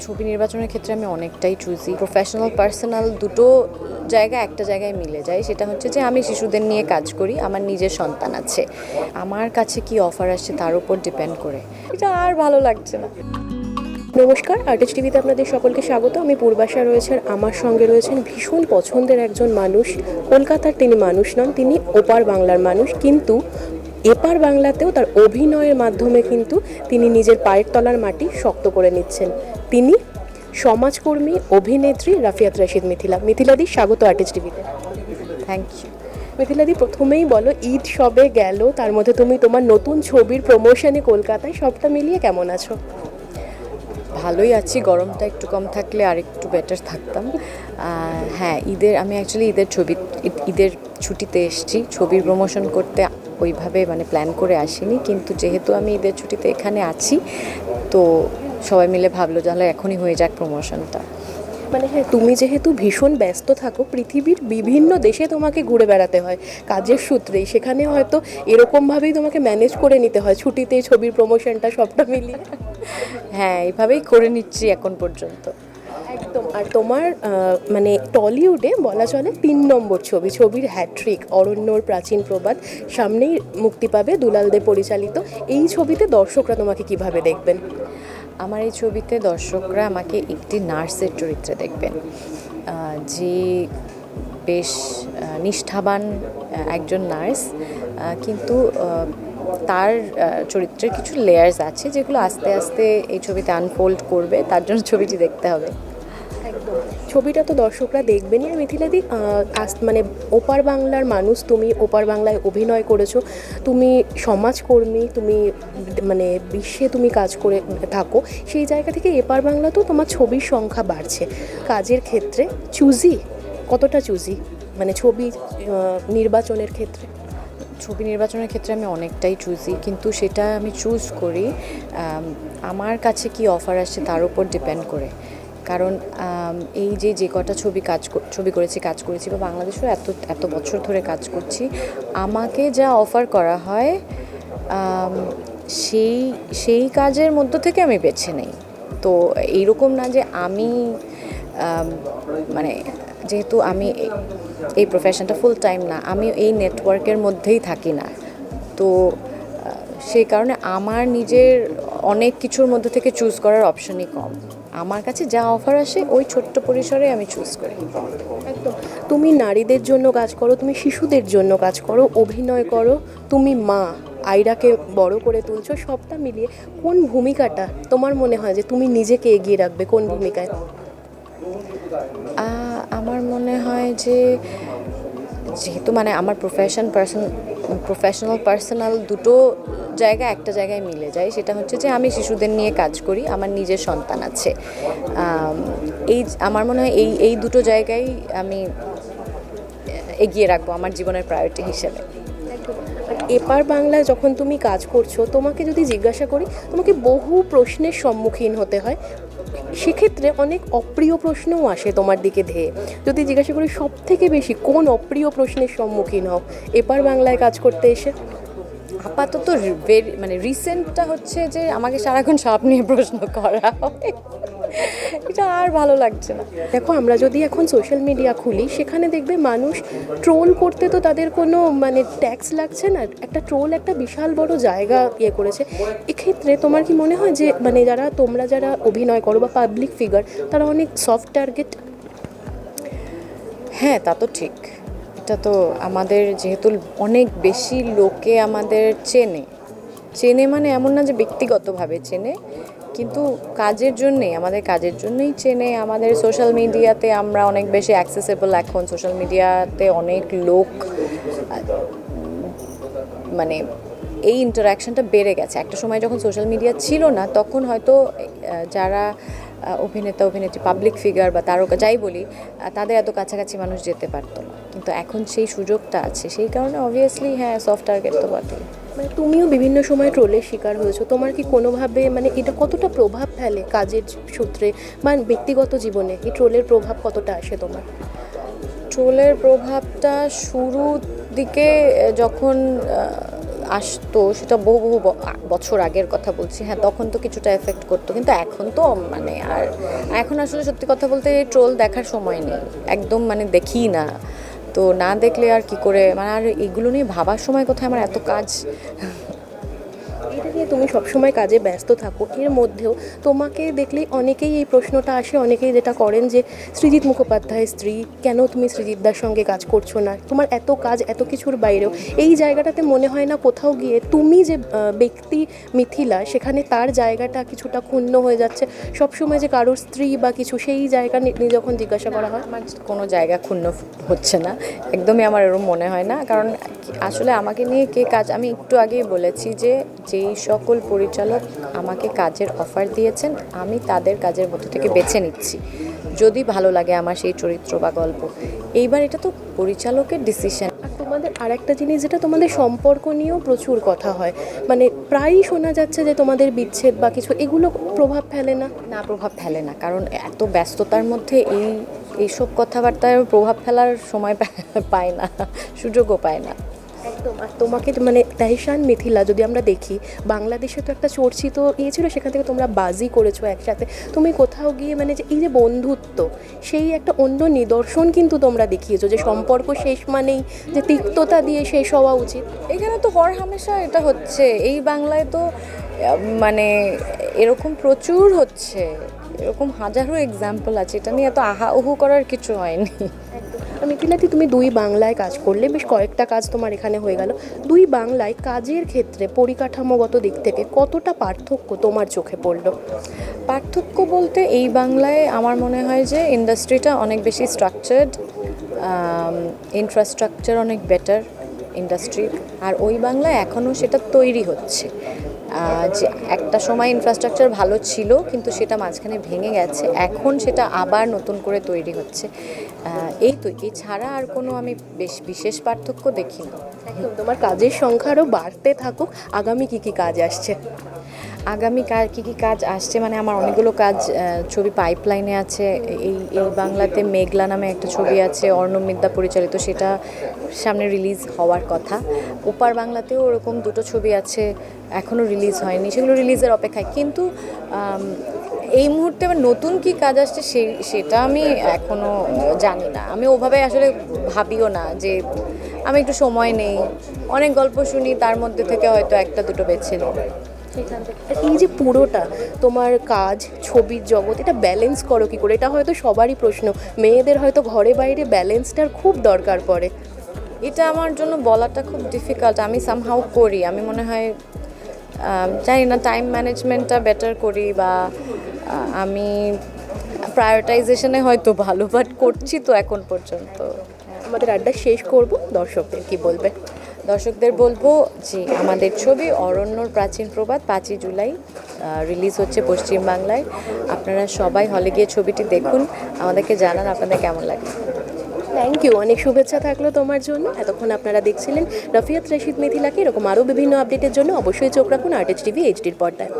ছবি নির্বাচনের ক্ষেত্রে আমি অনেকটাই চুজি প্রফেশনাল পার্সোনাল দুটো জায়গা একটা জায়গায় মিলে যায়। সেটা হচ্ছে যে আমি শিশুদের নিয়ে কাজ করি, আমার নিজের সন্তান আছে। আমার কাছে কি অফার আসছে তার উপর ডিপেন্ড করে। এটা আর ভালো লাগছে না। নমস্কার আর্টিস্ট টিভিতে আপনাদের সকলকে স্বাগত। আমি পূর্বাশা রয়েছেন আমার সঙ্গে রয়েছেন ভীষণ পছন্দের একজন মানুষ। কলকাতার তিনি মানুষ নন, তিনি ওপার বাংলার মানুষ। কিন্তু এপার বাংলাতেও তার অভিনয়ের মাধ্যমে কিন্তু তিনি নিজের পায়ের তলার মাটি শক্ত করে নিচ্ছেন। তিনি সমাজকর্মী অভিনেত্রী রাফিয়াত রাশিদ মিথিলা। মিথিলাদি স্বাগত আর্টিস্ট টিভিতে। থ্যাংক ইউ মিথিলাদি প্রথমেই বলো ঈদ সবে গেল তার মধ্যে তুমি তোমার নতুন ছবির প্রমোশনে কলকাতায় সবটা মিলিয়ে কেমন আছো? ভালোই আছি গরমটা একটু কম থাকলে আর একটু বেটার থাকতাম। হ্যাঁ ঈদের আমি অ্যাকচুয়ালি ঈদের ছবি ঈদের ছুটিতে এসেছি। ছবির প্রমোশন করতে ওইভাবে মানে প্ল্যান করে আসিনি। কিন্তু যেহেতু আমি ঈদের ছুটিতে এখানে আছি, তো সবাই মিলে ভাবলো তাহলে এখনই হয়ে যাক প্রমোশনটা মানে হ্যাঁ তুমি যেহেতু ভীষণ ব্যস্ত থাকো, পৃথিবীর বিভিন্ন দেশে তোমাকে ঘুরে বেড়াতে হয়, কাজের সূত্রেই। সেখানে হয়তো এরকমভাবেই তোমাকে ম্যানেজ করে নিতে হয় ছুটিতে ছবির প্রমোশনটা সবটা মিলিয়ে। হ্যাঁ এইভাবেই করে নিচ্ছি এখন পর্যন্ত। একদম। আর তোমার মানে টলিউডে বলা চলে তিন নম্বর ছবি, ছবির হ্যাট্রিক অরণ্যর প্রাচীন প্রবাদ, সামনেই মুক্তি পাবে দুলাল দে পরিচালিত। এই ছবিতে দর্শকরা তোমাকে কীভাবে দেখবেন? আমার এই ছবিতে দর্শকরা আমাকে একটি নার্সের চরিত্রে দেখবেন যে বেশ নিষ্ঠাবান একজন নার্স কিন্তু তার চরিত্রের কিছু লেয়ার্স আছে যেগুলো আস্তে আস্তে এই ছবিতে আনফোল্ড করবে, তার জন্য ছবিটি দেখতে হবে। ছবিটা তো দর্শকরা দেখবেনই। আর মিথিলাদি আস- মানে ওপার বাংলার মানুষ, তুমি ওপার বাংলায় অভিনয় করেছ, তুমি সমাজকর্মী, তুমি মানে বিশ্বে তুমি কাজ করে থাকো, সেই জায়গা থেকে এপার বাংলাতেও তোমার ছবির সংখ্যা বাড়ছে। কাজের ক্ষেত্রে চুজি, কতটা চুজি? মানে ছবি নির্বাচনের ক্ষেত্রে? ছবি নির্বাচনের ক্ষেত্রে আমি অনেকটাই চুজি, কিন্তু সেটা আমি চুজ করি আমার কাছে কি অফার আসছে তার উপর ডিপেন্ড করে। কারণ এই যে যে কটা ছবি কাজ ছবি করেছি, কাজ করেছি বা বাংলাদেশেও এত এত বছর ধরে কাজ করছি, আমাকে যা অফার করা হয় সেই সেই কাজের মধ্য থেকে আমি বেছে নেই। তো এইরকম না যে আমি মানে যেহেতু আমি এই- প্রফেশনটা ফুল টাইম না, আমি এই নেটওয়ার্কের মধ্যেই থাকি না। তো সেই কারণে আমার নিজের অনেক কিছুর মধ্যে থেকে চুজ করার অপশনই কম। আমার কাছে যা অফার আসে, ওই ছোট্ট পরিসরে আমি চুজ করি। একদম। তুমি নারীদের জন্য কাজ করো, তুমি শিশুদের জন্য কাজ করো, অভিনয় করো, তুমি মা আয়রাকে বড় করে তুলছো, সবটা মিলিয়ে কোন ভূমিকাটা তোমার মনে হয় যে তুমি নিজেকে এগিয়ে রাখবে কোন ভূমিকায়? আমার মনে হয় যে যেহেতু মানে আমার প্রফেশন পার্সন প্রফেশনাল পার্সোনাল দুটো জায়গা একটা জায়গায় মিলে যায়। সেটা হচ্ছে যে আমি শিশুদের নিয়ে কাজ করি, আমার নিজের সন্তান আছে। এই আমার মনে হয় এই এই দুটো জায়গায় আমি এগিয়ে রাখব আমার জীবনের প্রায়োরিটি হিসেবে। এপার বাংলায় যখন তুমি কাজ করছ, তোমাকে যদি জিজ্ঞাসা করি, তোমাকে বহু প্রশ্নের সম্মুখীন হতে হয়। সেক্ষেত্রে অনেক অপ্রিয় প্রশ্নও আসে তোমার দিকে ধেয়ে। যদি জিজ্ঞাসা করি সব থেকে বেশি কোন অপ্রিয় প্রশ্নের সম্মুখীন হও? এপার বাংলায় কাজ করতে এসে আপাতত মানে রিসেন্টটা হচ্ছে যে আমাকে সারাক্ষণ সাপ নিয়ে প্রশ্ন করা হয়। এটা আর ভালো লাগছে না। দেখো আমরা যদি এখন সোশ্যাল মিডিয়া খুলি সেখানে দেখবে মানুষ ট্রোল করতে তো তাদের কোনো মানে ট্যাক্স লাগছে না। একটা ট্রোল একটা বিশাল বড় জায়গা ইয়ে করেছে। এক্ষেত্রে তোমার কি মনে হয় যে মানে যারা তোমরা যারা অভিনয় করো বা পাবলিক ফিগার তারা অনেক সফট টার্গেট হ্যাঁ তা তো ঠিক। এটা তো আমাদের যেহেতু অনেক বেশি লোকে আমাদের চেনে। চেনে মানে এমন না যে ব্যক্তিগতভাবে চেনে, কিন্তু কাজের জন্যেই, আমাদের কাজের জন্যই চেনে। আমাদের সোশ্যাল মিডিয়াতে আমরা অনেক বেশি অ্যাক্সেসেবল এখন। সোশ্যাল মিডিয়াতে অনেক লোক মানে এই ইন্টারাকশনটা বেড়ে গেছে। একটা সময় যখন সোশ্যাল মিডিয়া ছিল না, তখন হয়তো যারা অভিনেতা অভিনেত্রী পাবলিক ফিগার বা তারকা যাই বলি তাদের এত কাছাকাছি মানুষ যেতে পারতো না। কিন্তু এখন সেই সুযোগটা আছে। সেই কারণে অবভিয়াসলি হ্যাঁ সফট টার্গেট তো বটেই। মানে তুমিও বিভিন্ন সময় ট্রোলের শিকার হয়েছো। তোমার কি কোনোভাবে মানে এটা কতটা প্রভাব ফেলে কাজের সূত্রে বা ব্যক্তিগত জীবনে? এই ট্রোলের প্রভাব কতটা আসে তোমার? ট্রোলের প্রভাবটা শুরুর দিকে যখন আসতো, সেটা বহু বহু বছর আগের কথা বলছি। হ্যাঁ তখন তো কিছুটা এফেক্ট করতো, কিন্তু এখন তো মানে আর, এখন আসলে সত্যি কথা বলতে ট্রোল দেখার সময় নেই। একদম মানে দেখি না। তো না দেখলে আর কি করে? মানে আর এগুলো নিয়ে ভাবার সময় কোথায়? আমার এত কাজ তুমি সবসময় কাজে ব্যস্ত থাকো। এর মধ্যেও তোমাকে দেখলেই অনেকেই এই প্রশ্নটা আসে, অনেকেই যেটা করেন যে সৃজিৎ মুখোপাধ্যায়ের স্ত্রী, কেন তুমি সৃজিতদার সঙ্গে কাজ করছ না? তোমার এত কাজ, এত কিছুর বাইরেও। এই জায়গাটাতে মনে হয় না কোথাও গিয়ে তুমি যে ব্যক্তি মিথিলা, সেখানে তার জায়গাটা কিছুটা ক্ষুণ্ণ হয়ে যাচ্ছে। সবসময় যে কারোর স্ত্রী বা কিছু, সেই জায়গা নিয়ে যখন জিজ্ঞাসা করা হয়, আমার কোনো জায়গা ক্ষুণ্ণ হচ্ছে না। একদমই আমার এরকম মনে হয় না। কারণ আসলে আমাকে নিয়ে কে কাজ, আমি একটু আগেই বলেছি যে, যেই সকল পরিচালক আমাকে কাজের অফার দিয়েছেন, আমি তাদের কাজের মধ্যে থেকে বেছে নিচ্ছি। যদি ভালো লাগে আমার সেই চরিত্র বা গল্প। এইবার এটা তো পরিচালকের ডিসিশন তোমাদের আর একটা জিনিস যেটা তোমাদের সম্পর্ক নিয়েও প্রচুর কথা হয়। মানে প্রায়ই শোনা যাচ্ছে যে তোমাদের বিচ্ছেদ বা কিছু, এগুলো প্রভাব ফেলে না? না, প্রভাব ফেলে না। কারণ এত ব্যস্ততার মধ্যে এই, এইসব কথাবার্তায় প্রভাব ফেলার সময় পায় না, সুযোগও পায় না। আর তোমাকে মানে তেহসান মিথিলা, যদি আমরা দেখি, বাংলাদেশে তো একটা চর্চিত ইয়ে ছিল, সেখান থেকে তোমরা বাজি করেছ একসাথে। তুমি কোথাও গিয়ে মানে যে এই যে বন্ধুত্ব, সেই একটা অন্য নিদর্শন কিন্তু তোমরা দেখিয়েছো, যে সম্পর্ক শেষ মানেই যে তিক্ততা দিয়ে শেষ হওয়া উচিত। এখানে তো হর হামেশা এটা হচ্ছে। এই বাংলায় তো মানে এরকম প্রচুর হচ্ছে। এরকম হাজারো এক্সাম্পল আছে। এটা নিয়ে এত আহা উহু করার কিছু হয়নি। মিথিলাদি তুমি দুই বাংলায় কাজ করলে বেশ কয়েকটা কাজ তোমার এখানে হয়ে গেল। দুই বাংলায় কাজের ক্ষেত্রে পরিকাঠামোগত দিক থেকে কতটা পার্থক্য তোমার চোখে পড়ল? পার্থক্য বলতে এই বাংলায় আমার মনে হয় যে ইন্ডাস্ট্রিটা অনেক বেশি স্ট্রাকচার্ড ইনফ্রাস্ট্রাকচার অনেক বেটার ইন্ডাস্ট্রি আর ওই বাংলায় এখনও সেটা তৈরি হচ্ছে। যে একটা সময় ইনফ্রাস্ট্রাকচার ভালো ছিল, কিন্তু সেটা মাঝখানে ভেঙে গেছে। এখন সেটা আবার নতুন করে তৈরি হচ্ছে। এই তো, এছাড়া আর কোনো আমি বেশ বিশেষ পার্থক্য দেখি না। তোমার কাজের সংখ্যা আরও বাড়তে থাকুক। আগামী কি কি কাজ আসছে? আগামী কী কী কাজ আসছে? মানে আমার অনেকগুলো কাজ ছবি পাইপলাইনে আছে। এই এই বাংলাতে মেঘলা নামে একটা ছবি আছে, অর্ণব মিদ্যা পরিচালিত। সেটা সামনে রিলিজ হওয়ার কথা। ওপার বাংলাতেও ওরকম দুটো ছবি আছে এখনও রিলিজ হয়নি। সেগুলো রিলিজের অপেক্ষায়। কিন্তু এই মুহূর্তে আবার নতুন কি কাজ আসছে সেই সেটা আমি এখনও জানি না। আমি ওভাবে আসলে ভাবিও না যে আমি একটু সময় নেই। অনেক গল্প শুনি, তার মধ্যে থেকে হয়তো একটা দুটো বেছে নিই। এই যে পুরোটা তোমার কাজ ছবির জগৎ এটা ব্যালেন্স করো কি করে? এটা হয়তো সবারই প্রশ্ন। মেয়েদের হয়তো ঘরে বাইরে ব্যালেন্সটার খুব দরকার পড়ে। এটা আমার জন্য বলাটা খুব ডিফিকাল্ট আমি সামহাউ করি। আমি মনে হয় জানি না টাইম ম্যানেজমেন্টটা বেটার করি বা আমি প্রায়োরিটাইজেশনে হয়তো ভালো বাট করছি তো এখন পর্যন্ত। আমাদের আড্ডা শেষ করব দর্শকদের কি বলবে? দর্শকদের বলব যে আমাদের ছবি অরণ্যর প্রাচীন প্রবাদ পাঁচই জুলাই রিলিজ হচ্ছে পশ্চিমবাংলায়। আপনারা সবাই হলে গিয়ে ছবিটি দেখুন, আমাদেরকে জানান আপনাদের কেমন লাগে। থ্যাংক ইউ অনেক শুভেচ্ছা থাকল তোমার জন্য। এতক্ষণ আপনারা দেখছিলেন রফিয়াত রশিদ মিথিলাকে, এরকম আরও বিভিন্ন আপডেটের জন্য অবশ্যই চোখ রাখুন আর্টেজ টিভি এইচডির পর্দায়।